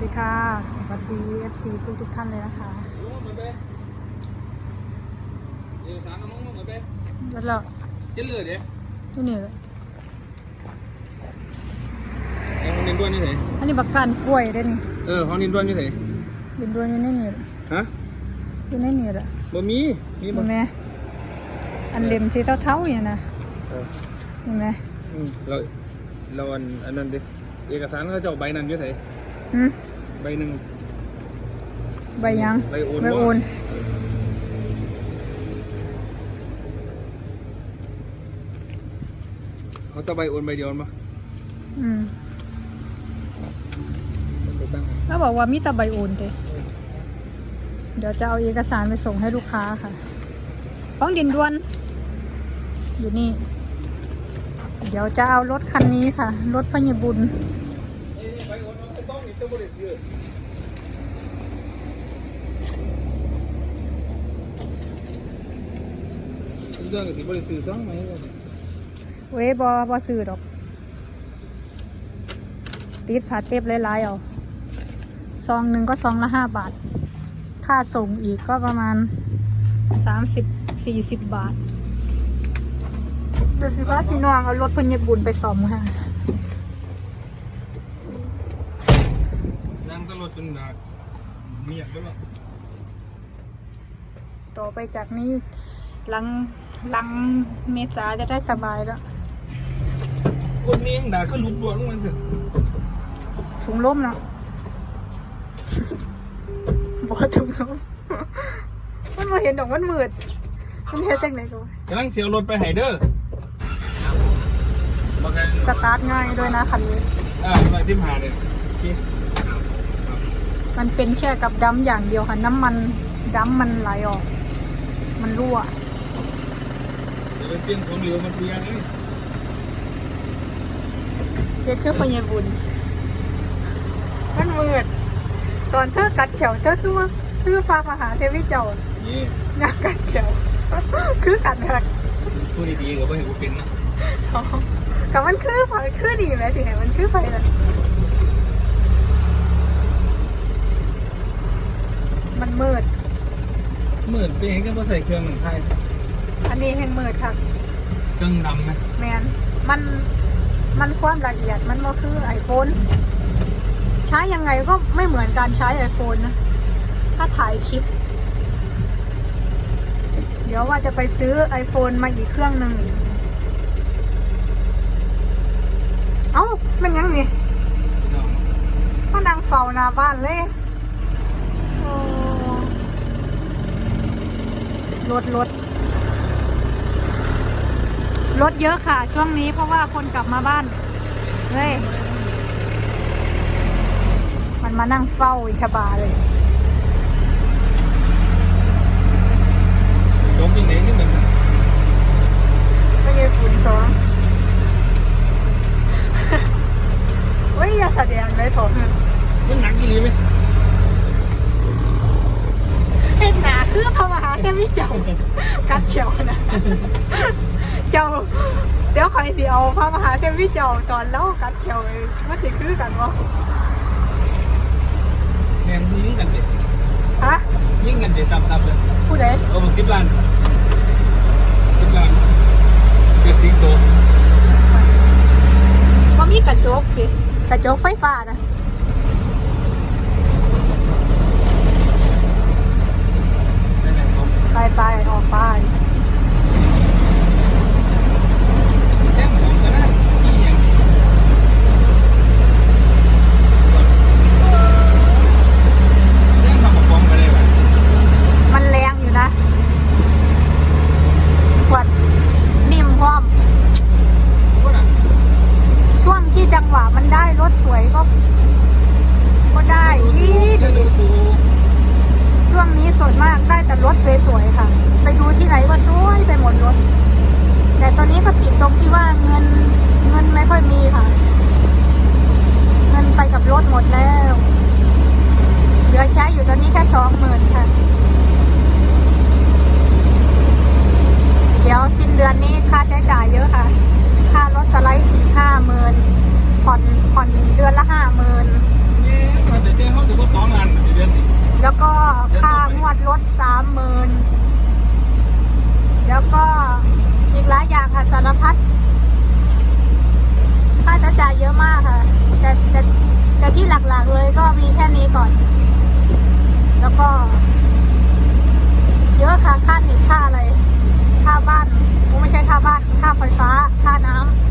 ดีค่ะ สวัสดี FC ทุกทุกๆท่านเลยนะคะแล้วเรา chết lừa đấy ที่นี่เลย em không liên quan như thế อันนี้บักกันกล้วยได้นี่ ờ không liên quan như thế เป็นดวนอยู่ในนี่เลย hả อยู่ในนี่แหละ bờ mí mí เห็ bờ นไหมอันเล็มที่เท่าๆอย่างนะ ờ เห็นไหม ừ. rồi lâu anh anh anh đi เอกสารเขาเจ้าใบนั้นอยู่ไสหืม ใบหนึ่งใบยังใบโอนใบโอนเขาจะใบโอนใบเดียวมั้ยอืมไปตั้งให้แล้วบอกว่ามีแต่ใบโอนเตเดี๋ยวจะเอาเอกสารไปส่งให้ลูกค้าค่ะฟ้องดินดวน อยู่นี่ เดี๋ยวจะเอารถคันนี้ค่ะ รถพญบุญนี่นี่ใบโอน มันไม่ต้องนี่บริสุทธิ์เยอะเรื่องกับสิบริสุทธิ์สองไหมเว้ยบอบอซื้อดอก ติดผาเต็บหลายๆเอาซองหนึ่งก็ซองละห้าบาท ค่าส่งอีกก็ประมาณสามสิบสี่สิบบาทเดี๋ยวสิว่าพี่น้องเอารถพญบุญไปซ่อมค่ะ นั่งตลอดจนดาเมียดด้วยมั้งต่อไปจากนี้หลังหลังเมษาจะได้สบายแล้วคนนี้ยังด่าก็ลุกดวงมันสิถุงล้มเนาะบอกว่าถุงล้มมันมาเห็นดอกมันมืดมันเห็นจากไหนก็กำลังเสียวรถไปไฮเดอร์บอกกันสตาร์ทง่ายด้วยนะคันนี้อ่าไปที่มหาเนี่ยโอเค มันเป็นแค่กับดัมอย่างเดียวค่ะ น้ำมันดัมมันไหลออก มันรั่วเดี๋ยวไปเปลี่ยนของเหลวมันเปลี่ยนเลยเรียกคือพญาบุญมันมืดตอนเธอกัดเฉียวเธอคือว่าคือฟ้ามาหาเทวิเจ้านี่งานกัดเฉียวคือกัดแบบพูดดีๆกับว่าเห็นกูเป็นนะกับมันคือไฟคือดีไหมสิเห็นมันคือไฟเลย มันมืดเหมือนเป็นยังไงก็พอใส่เครื่องเหมือนไทยอันนี้แห่งมืดค่ะ เครื่องดำไหมแมนมันมันความละเอียดมันก็คือไอโฟนใช้ยังไงก็ไม่เหมือนการใช้ไอโฟนนะ ถ้าถ่ายคลิป เดี๋ยวว่าจะไปซื้อ iPhone มาอีกเครื่องหนึ่งเอ้า มันยังนี่ก็นั่งเฝ้าหน้าบ้านเลยโอ้ รถรถรถเยอะค่ะ ช่วงนี้เพราะว่าคนกลับมาบ้าน เฮ้ย มันมานั่งเฝ้าอิชบาเลยจบจริงไหนนี่เหมือนไม่ใช่ฝุ่นสองเฮ้ยอย่าแสดงเลยโถมันหนักกี่ลีไหม เห็นหนาคือพระมหาเทวีเจ้ากัดเฉียวนะเจ้าเดี๋ยวใครสิเอาพระมหาเทวีเจ้าตอนเล่ากัดเฉียวเลยมันสิคือกันวะแมนที่ยิงกันเด็ดฮะยิงกันเด็ดตับๆเลยผู้ใดเอามาสิบล้านสิบล้านเกิดทิ้งตัวว่ามีกระจกสิกระจกไฟฟ้านะ สองหมื่นค่ะ เดี๋ยวสิ้นเดือนนี้ค่าใช้จ่ายเยอะค่ะ ค่ารถสไลด์ห้าหมื่นผ่อนผ่อนเดือนละห้าหมื่นแล้วก็ค่างวดรถสามหมื่นแล้วก็อีกหลายอย่างค่ะสารพัดค่าใช้จ่ายเยอะมากค่ะ แต่แต่แต่ที่หลักๆเลยก็มีแค่นี้ก่อน แล้วก็ เยอะค่ะค่าหน็ตค่าอะไร ค่าบ้านไม่ใช่ค่าบ้าน ค่าไฟฟ้า ค่าน้ำ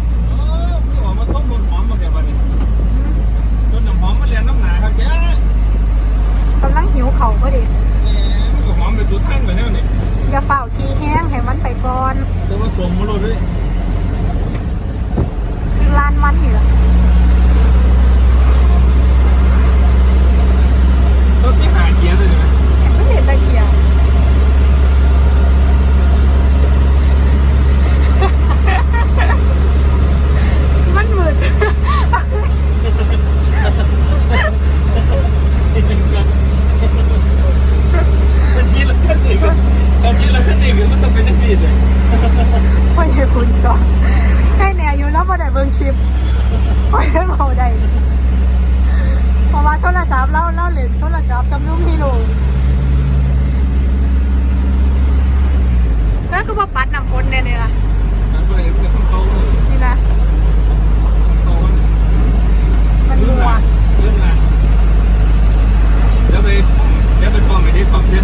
เพราะว่าโทรศัพท์เล่าเล่าเหรียญโทรศัพท์จำลุ่มที่ลงแล้วก็มาปัดน้ำฝนเนี่ยนี่ล่ะนี่นะมันรัวเดี๋ยวไปเดี๋ยวไปฟ้องไปดิฟ้องเช็ด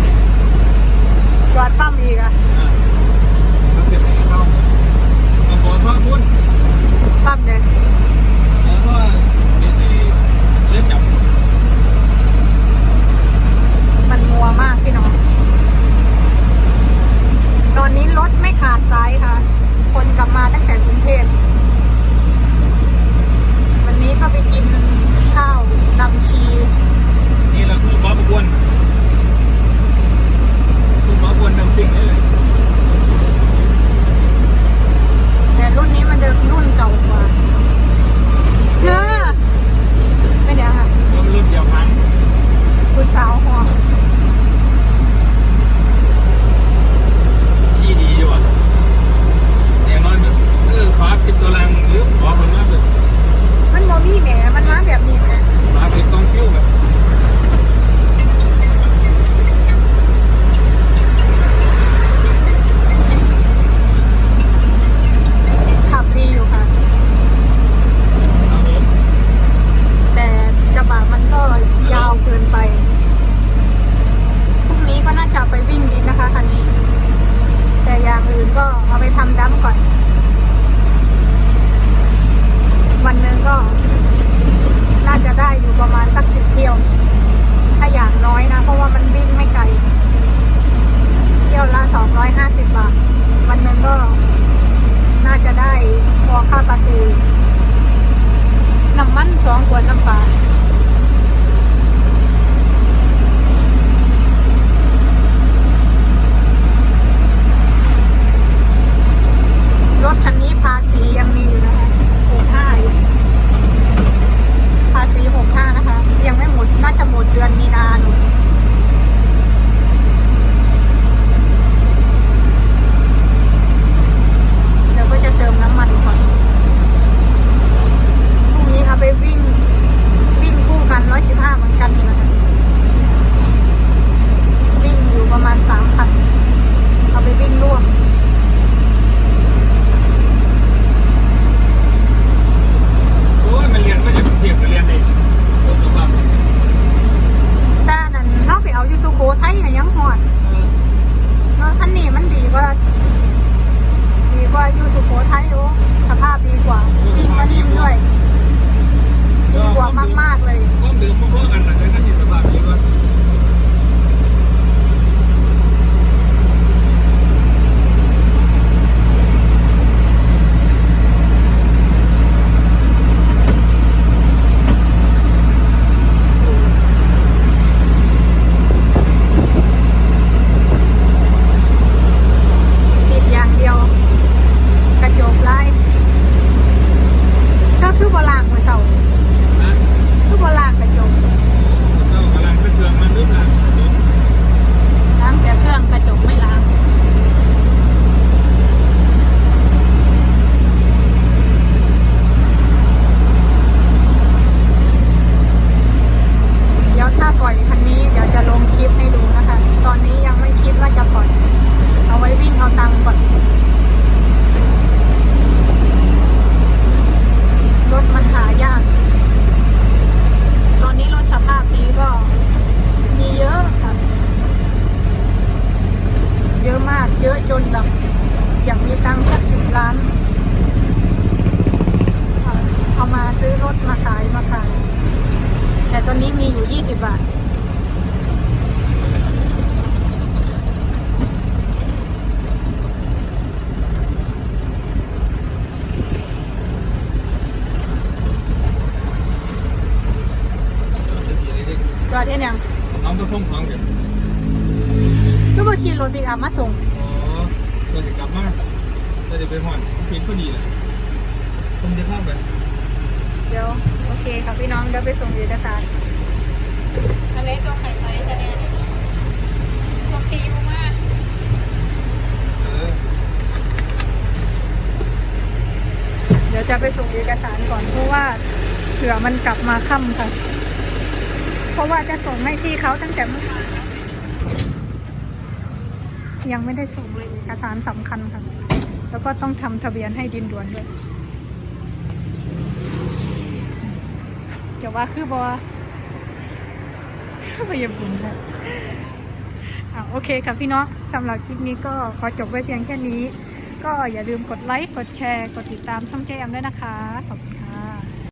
จอดเฮ็ดหยังเอาไปส่งของเสร็จก็บ่ขี่รถปิกอัพมาส่งอ๋อเราจะกลับมาเราจะไปห่อนคิดก็ดีแหละคงจะเข้าไปเดี๋ยวโอเคค่ะพี่น้องเดี๋ยวไปส่งเอกสารอันนี้ส่งไหนไปจะเนี่ยส่งที่มากเดี๋ยวจะไปส่งเอกสารก่อนเพราะว่าเผื่อมันกลับมาค่ำค่ะ เพราะว่าจะส่งให้พี่เขาตั้งแต่เมื่อวานแล้วยังไม่ได้ส่งเลยเอกสารสำคัญค่ะ แล้วก็ต้องทำทะเบียนให้ดินด่วนด้วยเดี๋ยวว่าคือบอพยาบุญค่ะอะโอเคค่ะพี่เนาะสำหรับคลิปนี้ก็ขอจบไว้เพียงแค่นี้ ก็อย่าลืมกดไลค์ กดแชร์ กดติดตามช่องเจมด้วยนะคะ ขอบคุณค่ะ